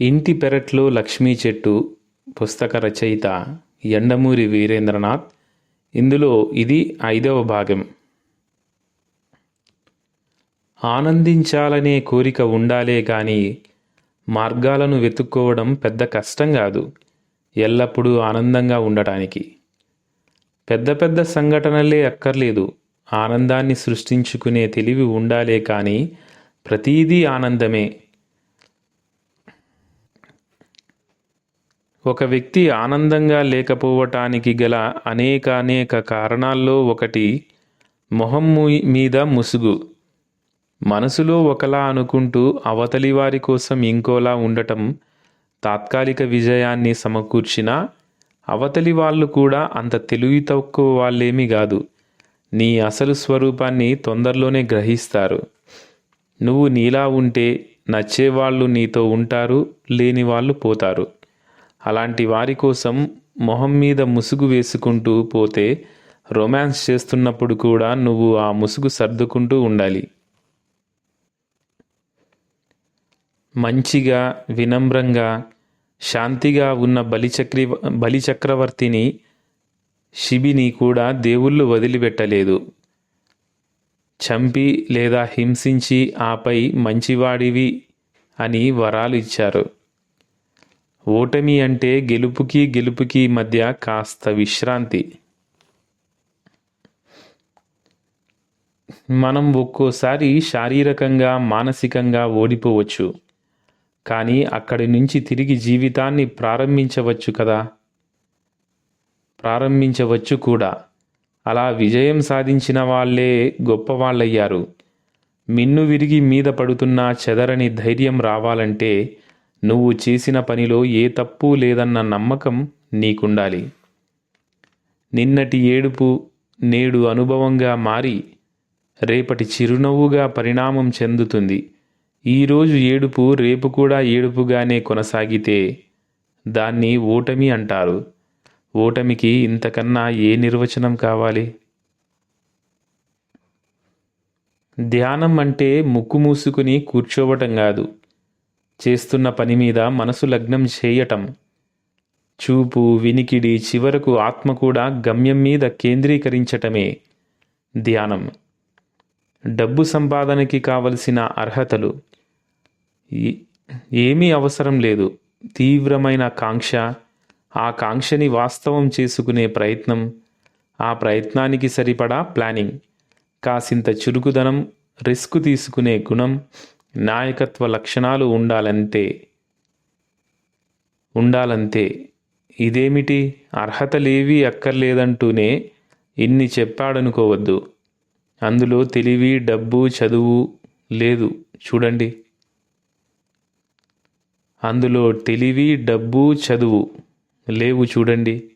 ఇంటి పెరట్లో లక్ష్మీ చెట్టు పుస్తక రచయిత ఎండమూరి వీరేంద్రనాథ్. ఇందులో ఇది ఐదవ భాగం. ఆనందించాలనే కోరిక ఉండాలే కానీ మార్గాలను వెతుక్కోవడం పెద్ద కష్టం కాదు. ఎల్లప్పుడూ ఆనందంగా ఉండటానికి. పెద్ద పెద్ద సంఘటనలే అక్కర్లేదు. ఆనందాన్ని సృష్టించుకునే తెలివి ఉండాలే కానీ ప్రతీదీ ఆనందమే. ఒక వ్యక్తి ఆనందంగా లేకపోవటానికి గల అనేక అనేక కారణాల్లో ఒకటి మొహం మీద ముసుగు. మనసులో ఒకలా అనుకుంటూ అవతలి వారి కోసం ఇంకోలా ఉండటం తాత్కాలిక విజయాన్ని సమకూర్చినా అవతలి వాళ్ళు కూడా అంత తెలివి తక్కువ వాళ్ళేమీ కాదు. నీ అసలు స్వరూపాన్ని తొందరలోనే గ్రహిస్తారు. నువ్వు నీలా ఉంటే నచ్చేవాళ్ళు నీతో ఉంటారు లేని వాళ్ళు పోతారు. అలాంటి వారి కోసం మొహం మీద ముసుగు వేసుకుంటూ పోతే రొమాన్స్ చేస్తున్నప్పుడు కూడా నువ్వు ఆ ముసుగు సర్దుకుంటూ ఉండాలి. మంచిగా వినమ్రంగా శాంతిగా ఉన్న బలిచక్రి బలిచక్రవర్తిని శిబిని కూడా దేవుళ్ళు వదిలిపెట్టలేదు. చంపి లేదా హింసించి ఆపై మంచివాడివి అని వరాలు ఇచ్చారు. ఓటమి అంటే గెలుపుకి గెలుపుకి మధ్య కాస్త విశ్రాంతి. మనం ఒక్కోసారి శారీరకంగా మానసికంగా ఓడిపోవచ్చు. కానీ అక్కడి నుంచి తిరిగి జీవితాన్ని ప్రారంభించవచ్చు కదా? ప్రారంభించవచ్చు కూడా. అలా విజయం సాధించిన వాళ్ళే గొప్పవాళ్ళయ్యారు మిన్ను విరిగి మీద పడుతున్న చెదరని ధైర్యం రావాలంటే నువ్వు చేసిన పనిలో ఏ తప్పు లేదన్న నమ్మకం నీకుండాలి. నిన్నటి ఏడుపు నేడు అనుభవంగా మారి రేపటి చిరునవ్వుగా పరిణామం చెందుతుంది. ఈరోజు ఏడుపు రేపు కూడా ఏడుపుగానే కొనసాగితే దాన్ని ఓటమి అంటారు. ఓటమికి ఇంతకన్నా ఏ నిర్వచనం కావాలి? ధ్యానం అంటే ముక్కు మూసుకుని కూర్చోవటం కాదు. చేస్తున్న పని మీద మనసు లగ్నం చేయటం. చూపు వినికిడి చివరకు ఆత్మ కూడా గమ్యం మీద కేంద్రీకరించటమే ధ్యానం. డబ్బు సంపాదనకి కావలసిన అర్హతలు. ఏమీ అవసరం లేదు. తీవ్రమైన కాంక్ష. ఆ కాంక్షని వాస్తవం చేసుకునే ప్రయత్నం. ఆ ప్రయత్నానికి సరిపడా ప్లానింగ్. కాసింత చురుకుదనం రిస్క్ తీసుకునే గుణం. నాయకత్వ లక్షణాలు ఉండాలంతే ఉండాలంతే ఇదేమిటి? అర్హతలేవీ అక్కర్లేదంటూనే ఇన్ని చెప్పాడనుకోవద్దు. అందులో తెలివి డబ్బు చదువు లేదు. చూడండి. అందులో తెలివి డబ్బు చదువు లేవు చూడండి.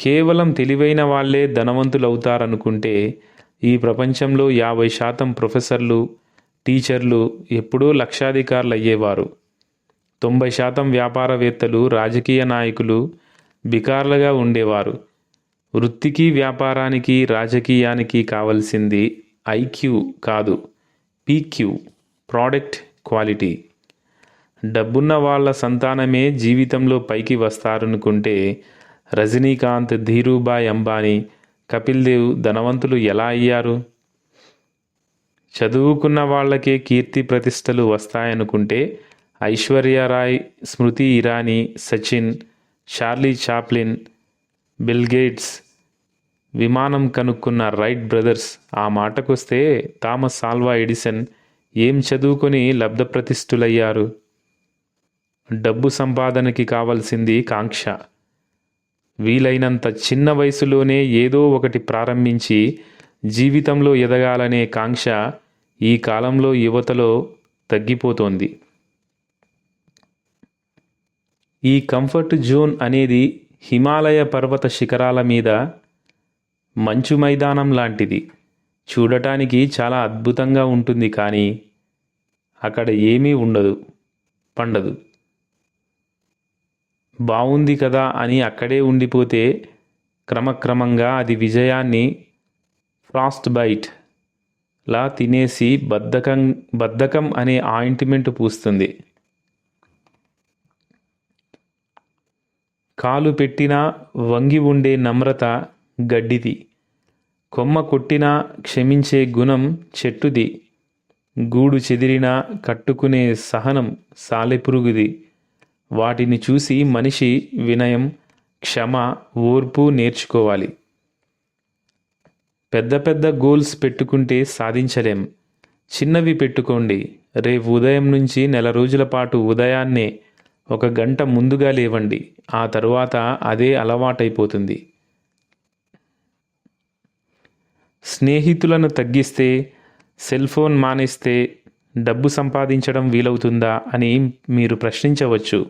కేవలం తెలివైన వాళ్ళే ధనవంతులవుతారనుకుంటే ఈ ప్రపంచంలో యాభై శాతం ప్రొఫెసర్లు టీచర్లు ఎప్పుడూ లక్షాధికారులు అయ్యేవారు తొంభై శాతం వ్యాపారవేత్తలు రాజకీయ నాయకులు బికార్లుగా ఉండేవారు. వృత్తికి వ్యాపారానికి రాజకీయానికి కావలసింది ఐక్యూ కాదు పీక్యూ ప్రోడక్ట్ క్వాలిటీ. డబ్బున్న వాళ్ళ సంతానమే జీవితంలో పైకి వస్తారనుకుంటే రజనీకాంత్ ధీరూభాయ్ అంబానీ కపిల్ దేవ్ ధనవంతులు ఎలా అయ్యారు? చదువుకున్న వాళ్ళకే కీర్తి ప్రతిష్టలు వస్తాయనుకుంటే Aishwarya Rai Smriti Irani Sachin Charlie Chaplin bill gates విమానం కనుక్కున్న రైట్ బ్రదర్స్ ఆ మాటకొస్తే థామస్ ఆల్వా ఎడిసన్ ఏం చదువుకొని లబ్ధప్రతిష్ఠులయ్యారు డబ్బు సంపాదనకి కావలసింది కాంక్ష. వీలైనంత చిన్న వయసులోనే ఏదో ఒకటి ప్రారంభించి జీవితంలో ఎదగాలనే కాంక్ష ఈ కాలంలో యువతలో తగ్గిపోతోంది. ఈ కంఫర్ట్ జోన్ అనేది హిమాలయ పర్వత శిఖరాల మీద మంచు మైదానం లాంటిది. చూడటానికి చాలా అద్భుతంగా ఉంటుంది కానీ అక్కడ ఏమీ ఉండదు పండదు. బాగుంది కదా అని అక్కడే ఉండిపోతే క్రమక్రమంగా అది విజయాన్ని ఫ్రాస్ట్ బైట్ లా తినేసి బద్ధకం బద్ధకం అనే ఆయింట్మెంట్ పూస్తుంది. కాలు పెట్టినా వంగి ఉండే నమ్రత గడ్డిది. కొమ్మ కొట్టినా క్షమించే గుణం చెట్టుది. గూడు చెదిరినా కట్టుకునే సహనం సాలెపురుగుది. వాటిని చూసి మనిషి వినయం క్షమ ఓర్పు నేర్చుకోవాలి. పెద్ద పెద్ద గోల్స్ పెట్టుకుంటే సాధించలేం. చిన్నవి పెట్టుకోండి. రేపు ఉదయం నుంచి నెల రోజుల పాటు ఉదయాన్నే ఒక గంట ముందుగా లేవండి. ఆ తరువాత అదే అలవాటైపోతుంది. స్నేహితులను తగ్గిస్తే సెల్ ఫోన్ మానేస్తే డబ్బు సంపాదించడం వీలవుతుందా అని మీరు ప్రశ్నించవచ్చు.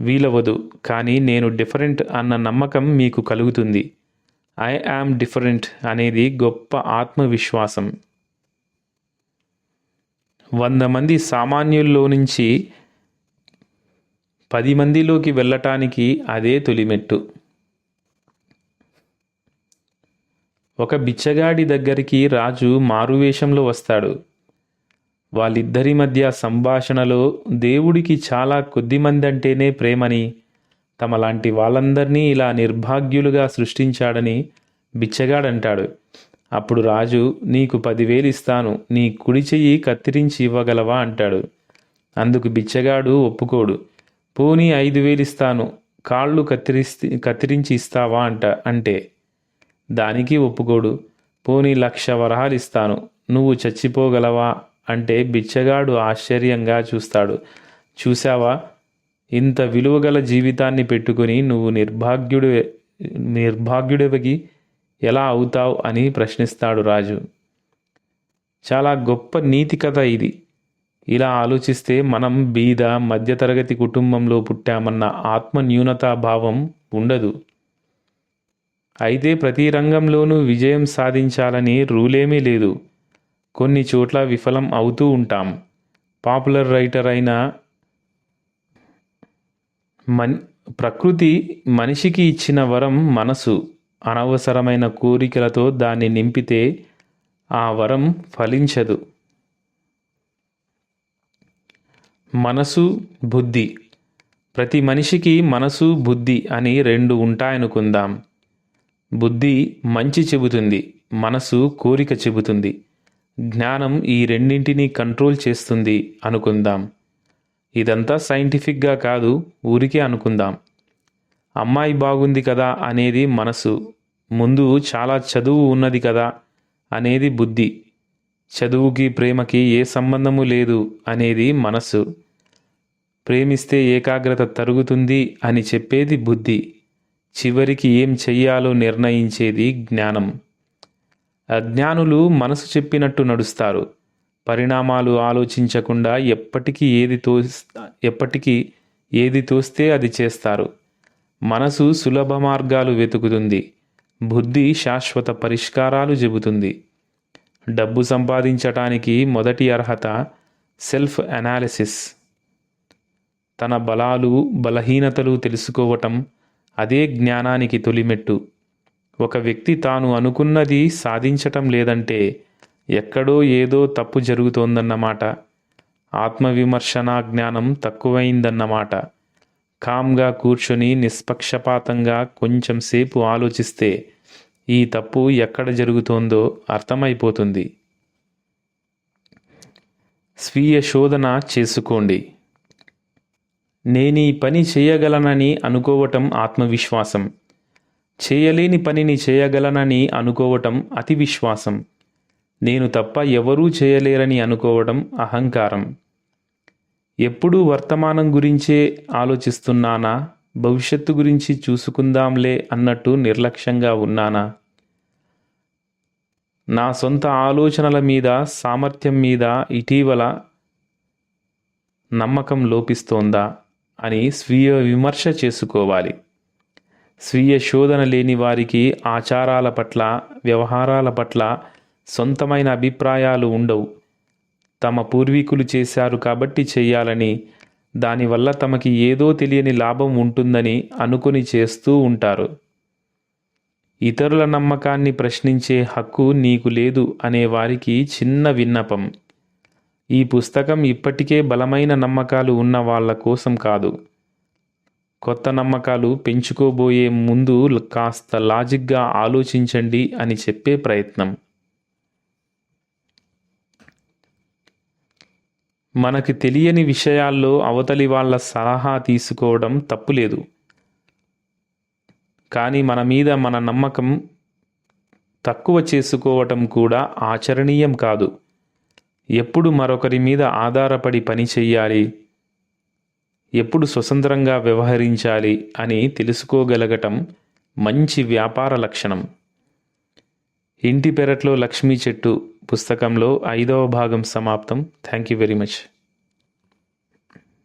వీలవదు కానీ నేను డిఫరెంట్ అన్న నమ్మకం మీకు కలుగుతుంది. ఐ యామ్ డిఫరెంట్ అనేది గొప్ప ఆత్మవిశ్వాసం. వంద మంది సామాన్యుల్లో నుంచి పది మందిలోకి వెళ్ళటానికి అదే తొలిమెట్టు. ఒక బిచ్చగాడి దగ్గరికి రాజు మారువేషంలో వస్తాడు. వాళ్ళిద్దరి మధ్య సంభాషణలో దేవుడికి చాలా కొద్ది మంది అంటేనే ప్రేమని తమ లాంటి వాళ్ళందరినీ ఇలా నిర్భాగ్యులుగా సృష్టించాడని బిచ్చగాడంటాడు. అప్పుడు రాజు నీకు పదివేలు ఇస్తాను నీ కుడి చెయ్యి కత్తిరించి ఇవ్వగలవా అంటాడు. అందుకు బిచ్చగాడు ఒప్పుకోడు. పోనీ ఐదు వేలు ఇస్తాను కాళ్ళు కత్తిరిస్తే కత్తిరించి ఇస్తావా అంట అంటే. దానికి ఒప్పుకోడు. పోనీ లక్ష వరహాలు ఇస్తాను నువ్వు చచ్చిపోగలవా అంటే బిచ్చగాడు ఆశ్చర్యంగా చూస్తాడు. చూసావా ఇంత విలువగల జీవితాన్ని పెట్టుకుని నువ్వు నిర్భాగ్యుడు నిర్భాగ్యుడివికి ఎలా అవుతావు అని ప్రశ్నిస్తాడు రాజు. చాలా గొప్ప నీతి కథ ఇది. ఇలా ఆలోచిస్తే మనం బీద మధ్యతరగతి కుటుంబంలో పుట్టామన్న ఆత్మ న్యూనతా భావం ఉండదు. అయితే ప్రతి రంగంలోనూ విజయం సాధించాలని రూలేమీ లేదు. కొన్ని చోట్ల విఫలం అవుతూ ఉంటాం. పాపులర్ రైటర్ అయిన మన్ ప్రకృతి మనిషికి ఇచ్చిన వరం మనసు. అనవసరమైన కోరికలతో దాన్ని నింపితే ఆ వరం ఫలించదు. మనసు బుద్ధి. ప్రతి మనిషికి మనసు బుద్ధి అని రెండు ఉంటాయనుకుందాం. బుద్ధి మంచి చెబుతుంది మనసు కోరిక చెబుతుంది. జ్ఞానం ఈ రెండింటినీ కంట్రోల్ చేస్తుంది అనుకుందాం. ఇదంతా సైంటిఫిక్గా కాదు ఊరికే అనుకుందాం. అమ్మాయి బాగుంది కదా అనేది మనసు. ముందు చాలా చదువు ఉన్నది కదా అనేది బుద్ధి. చదువుకి ప్రేమకి ఏ సంబంధము లేదు అనేది మనసు. ప్రేమిస్తే ఏకాగ్రత తరుగుతుంది అని చెప్పేది బుద్ధి. చివరికి ఏం చెయ్యాలో నిర్ణయించేది జ్ఞానం. అజ్ఞానులు మనసు చెప్పినట్టు నడుస్తారు. పరిణామాలు ఆలోచించకుండా ఎప్పటికీ ఏది తో ఎప్పటికీ ఏది తోస్తే అది చేస్తారు. మనసు సులభ మార్గాలు వెతుకుతుంది. బుద్ధి శాశ్వత పరిష్కారాలు చెబుతుంది. డబ్బు సంపాదించటానికి మొదటి అర్హత సెల్ఫ్ అనాలిసిస్. తన బలాలు బలహీనతలు తెలుసుకోవటం అదే జ్ఞానానికి తొలిమెట్టు. ఒక వ్యక్తి తాను అనుకున్నది సాధించటం లేదంటే ఎక్కడో ఏదో తప్పు జరుగుతోందన్నమాట ఆత్మవిమర్శన జ్ఞానం తక్కువైందన్నమాట. కామ్గా కూర్చొని నిష్పక్షపాతంగా కొంచెంసేపు ఆలోచిస్తే ఈ తప్పు ఎక్కడ జరుగుతోందో అర్థమైపోతుంది. స్వీయ శోధన చేసుకోండి. నేను ఈ పని చేయగలనని అనుకోవటం ఆత్మవిశ్వాసం. చేయలేని పనిని చేయగలనని అనుకోవటం అతి విశ్వాసం నేను తప్ప ఎవరూ చేయలేరని అనుకోవడం అహంకారం. ఎప్పుడూ వర్తమానం గురించే ఆలోచిస్తున్నానా? భవిష్యత్తు గురించి చూసుకుందాంలే అన్నట్టు నిర్లక్ష్యంగా ఉన్నానా? నా సొంత ఆలోచనల మీద సామర్థ్యం మీద ఇటీవల నమ్మకం లోపిస్తోందా అని స్వీయ విమర్శ చేసుకోవాలి. స్వీయ శోధన లేని వారికి ఆచారాల పట్ల వ్యవహారాల పట్ల సొంతమైన అభిప్రాయాలు ఉండవు. తమ పూర్వీకులు చేశారు కాబట్టి చేయాలని దానివల్ల తమకి ఏదో తెలియని లాభం ఉంటుందని అనుకుని చేస్తూ ఉంటారు. ఇతరుల నమ్మకాన్ని ప్రశ్నించే హక్కు నీకు లేదు అనే వారికి చిన్న విన్నపం. ఈ పుస్తకం ఇప్పటికే బలమైన నమ్మకాలు ఉన్న వాళ్ళ కోసం కాదు. కొత్త నమ్మకాలు పెంచుకోబోయే ముందు కాస్త లాజిక్గా ఆలోచించండి అని చెప్పే ప్రయత్నం. మనకి తెలియని విషయాల్లో అవతలి వాళ్ళ సలహా తీసుకోవడం తప్పులేదు. కానీ మన మీద మన నమ్మకం తక్కువ చేసుకోవటం కూడా ఆచరణీయం కాదు. ఎప్పుడు మరొకరి మీద ఆధారపడి పని చెయ్యాలి ఎప్పుడు స్వతంత్రంగా వ్యవహరించాలి అని తెలుసుకోగలగటం మంచి వ్యాపార లక్షణం. ఇంటి పెరట్లో లక్ష్మీ చెట్టు పుస్తకంలో ఐదవ భాగం సమాప్తం. Thank you very much